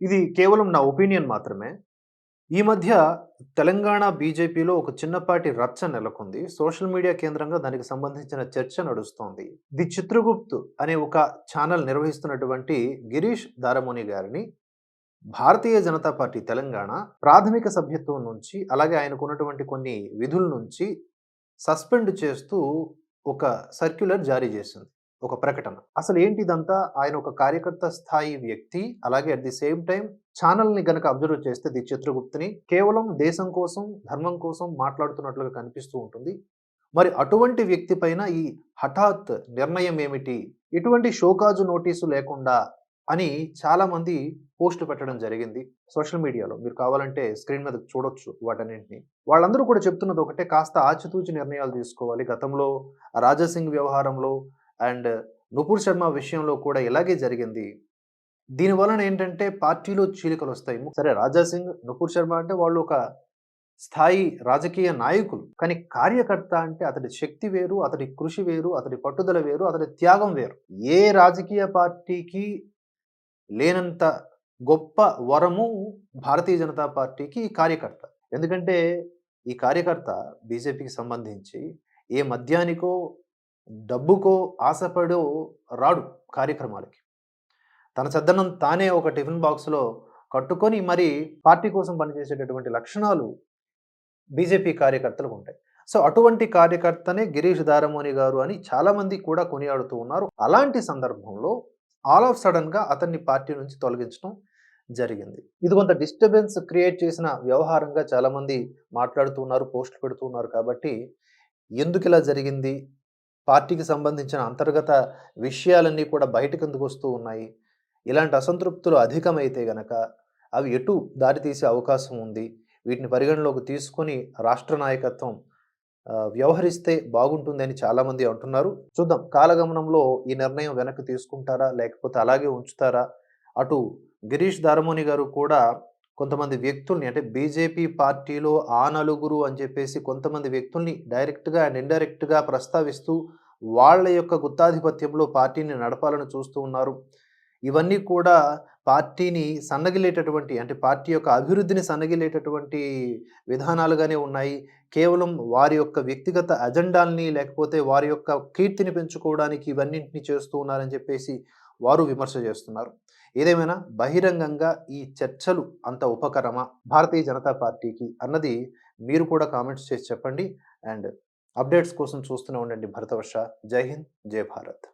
ఇది కేవలం నా ఒపీనియన్ మాత్రమే. ఈ మధ్య తెలంగాణ బీజేపీలో ఒక చిన్నపాటి రచ్చ నెలకొంది. సోషల్ మీడియా కేంద్రంగా దానికి సంబంధించిన చర్చ నడుస్తోంది. ది చిత్రగుప్త్ అనే ఒక ఛానల్ నిర్వహిస్తున్నటువంటి గిరీష్ దారమోని గారిని భారతీయ జనతా పార్టీ తెలంగాణ ప్రాథమిక సభ్యత్వం నుంచి అలాగే ఆయనకున్నటువంటి కొన్ని విధుల నుంచి సస్పెండ్ చేస్తూ ఒక సర్క్యులర్ జారీ చేసింది. ఒక ప్రకటన. అసలు ఏంటి ఇదంతా? ఆయన ఒక కార్యకర్త స్థాయి వ్యక్తి. అలాగే అట్ ది సేమ్ టైం ఛానల్‌ని గనక అబ్జర్వ్ చేస్తే ది చిత్రగుప్తిని కేవలం దేశం కోసం, ధర్మం కోసం మాట్లాడుతున్నట్లుగా కనిపిస్తూ ఉంటుంది. మరి అటువంటి వ్యక్తి పైన ఈ హఠాత్ నిర్ణయం ఏమిటి? ఎటువంటి షోకాజు నోటీసు లేకుండా అని చాలామంది పోస్ట్ పెట్టడం జరిగింది. సోషల్ మీడియాలో. మీరు కావాలంటే స్క్రీన్ మీద చూడొచ్చు వాటన్నింటిని. వాళ్ళందరూ కూడా చెప్తున్నది ఒకటే కాస్త ఆచితూచి నిర్ణయాలు తీసుకోవాలి. గతంలో రాజసింగ్ వ్యవహారంలో అండ్ నుపూర్ శర్మ విషయంలో కూడా ఇలాగే జరిగింది. దీని వలన ఏంటంటే పార్టీలో చీలికలొస్తాయి. సరే రాజా సింగ్, నుపూర్ శర్మ అంటే వాళ్ళు ఒక స్థాయి రాజకీయ నాయకులు. కానీ కార్యకర్త అంటే అతడి శక్తి వేరు, అతడి కృషి వేరు, అతడి పట్టుదల వేరు, అతడి త్యాగం వేరు. ఏ రాజకీయ పార్టీకి లేనంత గొప్ప వరము భారతీయ జనతా పార్టీకి ఈ కార్యకర్త. ఎందుకంటే ఈ కార్యకర్త బీజేపీకి సంబంధించి ఏ మద్యానికో, డబ్బుకో ఆశపడో రాడు కార్యక్రమాలకి. తన చద్దన్నం తానే ఒక టిఫిన్ బాక్స్‌లో కట్టుకొని మరి పార్టీ కోసం పనిచేసేటటువంటి లక్షణాలు బీజేపీ కార్యకర్తలకు ఉంటాయి. సో, అటువంటి కార్యకర్తనే గిరీష్ దారమోని గారు అని చాలామంది కూడా కొనియాడుతూ ఉన్నారు. అలాంటి సందర్భంలో ఆల్ ఆఫ్ సడన్గా అతన్ని పార్టీ నుంచి తొలగించడం జరిగింది. ఇది కొంత డిస్టర్బెన్స్ క్రియేట్ చేసిన వ్యవహారంగా చాలామంది మాట్లాడుతూ ఉన్నారు. పోస్టులు పెడుతూ ఉన్నారు కాబట్టి ఇలా జరిగింది? పార్టీకి సంబంధించిన అంతర్గత విషయాలన్నీ కూడా బయటకెందుకు వస్తూ ఉన్నాయి? ఇలాంటి అసంతృప్తులు అధికమైతే గనక అవి ఎటు దారి తీసే అవకాశం ఉంది? వీటిని పరిగణలోకి తీసుకొని రాష్ట్ర నాయకత్వం వ్యవహరిస్తే బాగుంటుందని చాలామంది అంటున్నారు. చూద్దాం కాలగమనంలో ఈ నిర్ణయం వెనక్కి తీసుకుంటారా? లేకపోతే అలాగే ఉంచుతారా? అటు గిరీష్ ధారమోని గారు కూడా కొంతమంది వ్యక్తుల్ని అంటే బీజేపీ పార్టీలో ఆ నలుగురు అని చెప్పేసి కొంతమంది వ్యక్తుల్ని డైరెక్ట్‌గా అండ్ ఇండైరెక్ట్‌గా ప్రస్తావిస్తూ వాళ్ళ యొక్క గుత్తాధిపత్యంలో పార్టీని నడపాలని చూస్తూ ఉన్నారు. ఇవన్నీ కూడా పార్టీని సన్నగిలేటటువంటి అంటే పార్టీ యొక్క అభివృద్ధిని సన్నగిలేటటువంటి విధానాలుగానే ఉన్నాయి. కేవలం వారి యొక్క వ్యక్తిగత అజెండాల్ని లేకపోతే వారి యొక్క కీర్తిని పెంచుకోవడానికి ఇవన్నింటిని చేస్తూ ఉన్నారని చెప్పేసి వారు విమర్శ చేస్తున్నారు. ఏదేమైనా బహిరంగంగా ఈ చర్చలు అంత ఉపకరమా భారతీయ జనతా పార్టీకి అన్నది మీరు కూడా కామెంట్స్ చేసి చెప్పండి. అండ్ అప్డేట్స్ కోసం చూస్తూనే ఉండండి భరతవర్ష. జై హింద్, జై భారత్.